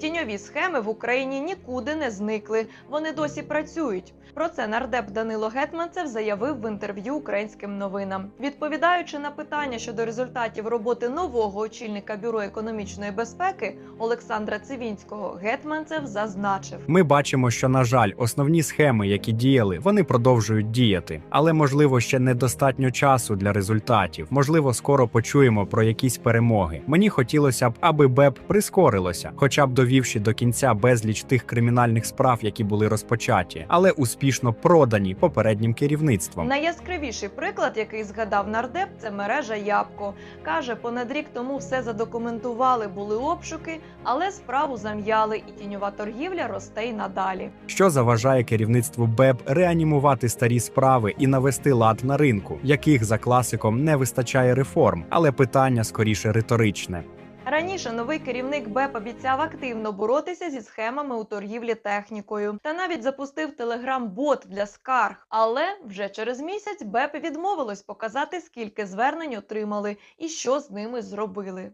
Тіньові схеми в Україні нікуди не зникли. Вони досі працюють. Про це нардеп Данило Гетманцев заявив в інтерв'ю українським новинам. Відповідаючи на питання щодо результатів роботи нового очільника бюро економічної безпеки Олександра Цивінського, Гетманцев зазначив. Ми бачимо, що на жаль, основні схеми, які діяли, вони продовжують діяти, але можливо ще недостатньо часу для результатів. Можливо, скоро почуємо про якісь перемоги. Мені хотілося б, аби БЕП прискорилося, хоча б довівши до кінця безліч тих кримінальних справ, які були розпочаті, але успішно продані попереднім керівництвом. Найяскравіший приклад, який згадав нардеп, це мережа Ябко. Каже, понад рік тому все задокументували, були обшуки, але справу зам'яли, і тіньова торгівля росте й надалі. що заважає керівництву БЕП реанімувати старі справи і навести лад на ринку, яких за класиком не вистачає реформ, але питання скоріше риторичне. Раніше новий керівник БЕП обіцяв активно боротися зі схемами у торгівлі технікою та навіть запустив телеграм-бот для скарг. Але вже через місяць БЕП відмовилось показати, скільки звернень отримали і що з ними зробили.